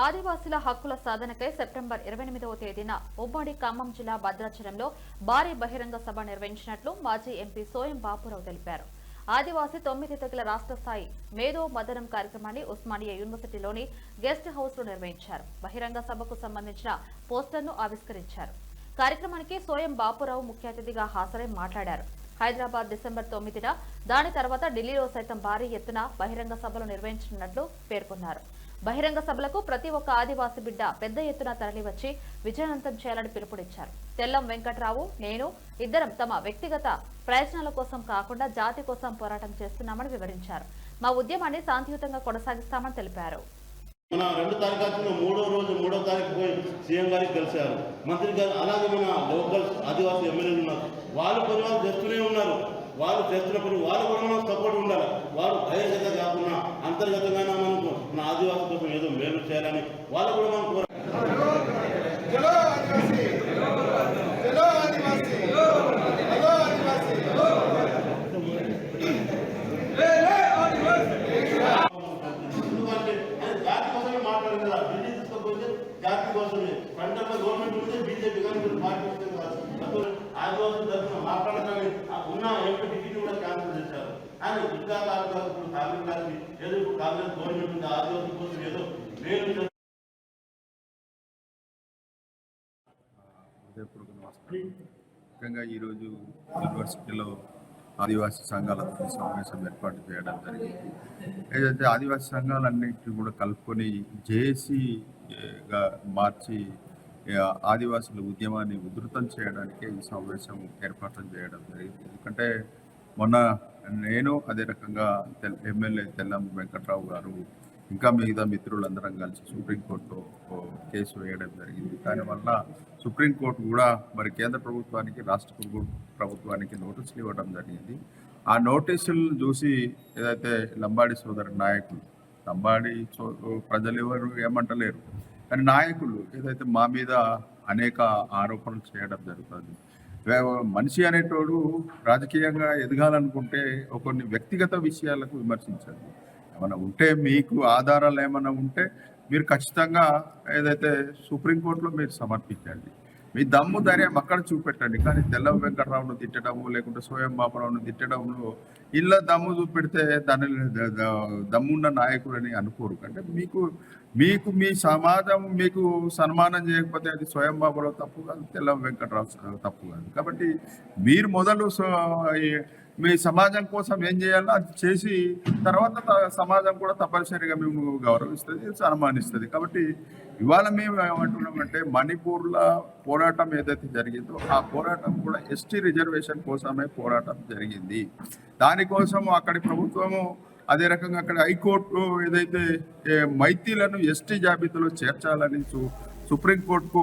ఆదివాసుల హక్కుల సాధనకై సెప్టెంబర్ ఇరవై ఎనిమిదవ తేదీన ఉమ్మడి ఖమ్మం జిల్లా భద్రాచలంలో భారీ బహిరంగ సభ నిర్వహించినట్లు మాజీ ఎంపీ సోయం బాపురావు తెలిపారు. ఆదివాసీ తొమ్మిది తెగల రాష్ట్ర స్థాయి మేధో మదనం కార్యక్రమాన్ని ఉస్మానియా యూనివర్సిటీలోని గెస్ట్ హౌస్లో నిర్వహించారు. బహిరంగ సభకు సంబంధించిన పోస్టర్ను ఆవిష్కరించారు. కార్యక్రమానికి సోయం బాపురావు ముఖ్య అతిథిగా హాజరై మాట్లాడారు. హైదరాబాద్ డిసెంబర్ తొమ్మిదిన దాని తర్వాత ఢిల్లీలో సైతం భారీ ఎత్తున బహిరంగ సభలు నిర్వహించనున్నట్లు పేర్కొన్నారు. బహిరంగ సభలకు ప్రతి ఒక్క ఆదివాసి బిడ్డ పెద్ద ఎత్తున తరలివచ్చి విజయవంతం చేయాలని పిలుపునిచ్చారు. తెల్లం వెంకట్రావు నేను ఇద్దరం తమ వ్యక్తిగత ప్రయోజనాల కోసం కాకుండా జాతి కోసం పోరాటం చేస్తున్నామని వివరించారు. మా ఉద్యమాన్ని శాంతియుతంగా కొనసాగిస్తామని తెలిపారు. మన రెండు తారీఖు వచ్చిన మూడో రోజు మూడో తారీఖు పోయి సీఎం గారికి కలిశారు. మంత్రి గారు అలాగే మన లోకల్ ఆదివాసీ ఎమ్మెల్యేలు ఉన్నారు. వాళ్ళు పని వాళ్ళు చేస్తూనే ఉన్నారు. వాళ్ళు చేస్తున్నప్పుడు వాళ్ళు కూడా మనం సపోర్ట్ ఉండాలి. వాళ్ళు బహిరంగత కాకుండా అంతర్గతంగా మనకు మన ఆదివాసీ కోసం చేయాలని వాళ్ళు కూడా మనం కోరు జాతి కోసమే మాట్లాడింది గవర్నమెంట్ ఉంటే బీజేపీ కానీ మీరు పార్టీ వస్తే తరఫున మాట్లాడతామని ఆ ఉన్న ఎంపీ టికెట్ కూడా క్యాన్సిల్ చేశారు. కానీ ఇంకా ఇప్పుడు కాంగ్రెస్ ఏదో ఇప్పుడు కాంగ్రెస్ గవర్నమెంట్ ఉంది రోజు కోసం ఏదో ముఖ్యంగా ఈరోజు యూనివర్సిటీలో ఆదివాసీ సంఘాలతో సమావేశం ఏర్పాటు చేయడం జరిగింది. ఏదైతే ఆదివాసీ సంఘాలన్నింటినీ కూడా కలుపుకొని జేఏసీగా మార్చి ఆదివాసుల ఉద్యమాన్ని ఉధృతం చేయడానికే ఈ సమావేశం ఏర్పాటు చేయడం జరిగింది. ఎందుకంటే మొన్న నేను అదే రకంగా ఎమ్మెల్యే తెల్లం వెంకట్రావు గారు ఇంకా మిగతా మిత్రులందరం కలిసి సుప్రీంకోర్టు కేసు వేయడం జరిగింది. దానివల్ల సుప్రీంకోర్టు కూడా మరి కేంద్ర ప్రభుత్వానికి రాష్ట్ర ప్రభుత్వానికి నోటీసులు ఇవ్వడం జరిగింది. ఆ నోటీసులను చూసి ఏదైతే లంబాడి సోదరు నాయకులు లంబాడి ప్రజలు ఎవరు ఏమంటలేరు. కానీ నాయకులు ఏదైతే మా మీద అనేక ఆరోపణలు చేయడం జరుగుతుంది. మనిషి అనేటోడు రాజకీయంగా ఎదగాలనుకుంటే కొన్ని వ్యక్తిగత విషయాలకు విమర్శించండి ఏమైనా ఉంటే మీకు ఆధారాలు ఏమైనా ఉంటే మీరు ఖచ్చితంగా ఏదైతే సుప్రీంకోర్టులో మీరు సమర్పించండి. మీ దమ్ము ధైర్యం అక్కడ చూపెట్టండి. కానీ తెల్ల వెంకటరావును తిట్టడము లేకుంటే స్వయం బాబురావును తిట్టడంలో ఇళ్ళ దమ్ము చూపెడితే దాని దమ్మున్న నాయకులని అనుకోరు. అంటే మీకు మీకు మీ సమాజం మీకు సన్మానం చేయకపోతే అది స్వయం బాబురావు తప్పు కాదు తెల్ల వెంకటరావు తప్పు కాదు. కాబట్టి మీరు మొదలు సో- మీ సమాజం కోసం ఏం చేయాలో అది చేసి తర్వాత త- సమాజం కూడా తప్పనిసరిగా మేము గౌరవిస్తుంది సన్మానిస్తుంది. కాబట్టి ఇవాళ మేము ఏమంటున్నామంటే మణిపూర్లో పోరాటం ఏదైతే జరిగిందో ఆ పోరాటం కూడా ఎస్టీ రిజర్వేషన్ కోసమే పోరాటం జరిగింది. దానికోసం అక్కడి ప్రభుత్వము అదే రకంగా అక్కడ హైకోర్టు ఏదైతే మైతీలను ఎస్టీ జాబితాలో చేర్చాలని సుప్రీంకోర్టుకు